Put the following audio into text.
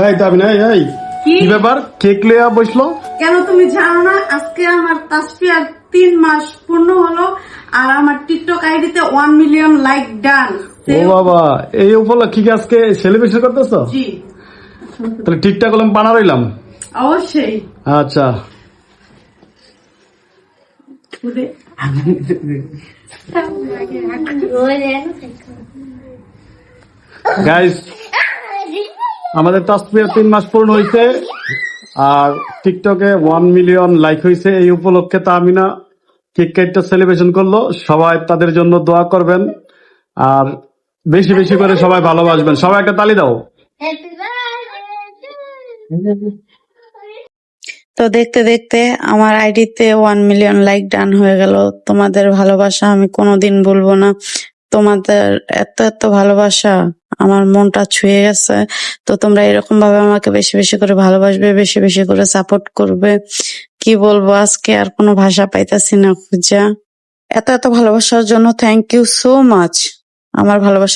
এই দাবি এই, এই। কি? কি ব্যাপার? কেক লিয়া বসল? কেন তুমি জানো না? আজকে আমার তাসফিয়ার তিন মাস পূর্ণ হলো আর আমার টিকটক আইডিতে ওয়ান মিলিয়ন লাইক ডান ও বাবা এই উপলক্ষে কি আজকে সেলিব্রেশন করতেছো? জি। তাহলে ঠিকঠাক হলাম বানা রইলাম। অবশ্যই। আচ্ছা। গাইস আমাদের তাসপিয়ার তিন মাস পূর্ণ হয়েছে আর টিকটকে ওয়ান মিলিয়ন লাইক হয়েছে এই উপলক্ষে তামিনা কেক কেটটা সেলিব্রেশন করল। সবাই তাদের জন্য দোয়া করবেন আর বেশি বেশি করে সবাই ভালোবাসবেন। সবাই একটা তালি দাও। তো দেখতে দেখতে আমার আইডিতে ওয়ান মিলিয়ন লাইক ডান হয়ে গেল। তোমাদের ভালোবাসা আমি কোনোদিন ভুলবো না। তোমাদের এত এত ভালোবাসা। আমার মনটা ছুঁয়ে গেছে। তো তোমরা এরকম ভাবে আমাকে বেশি বেশি করে ভালোবাসবে, বেশি বেশি করে সাপোর্ট করবে। কি বলব, আজকে আর কোনো ভাষা পাইতাছি না খুঁজা। এত এত ভালোবাসার জন্য থ্যাংক ইউ সো মাচ আমার ভালোবাসা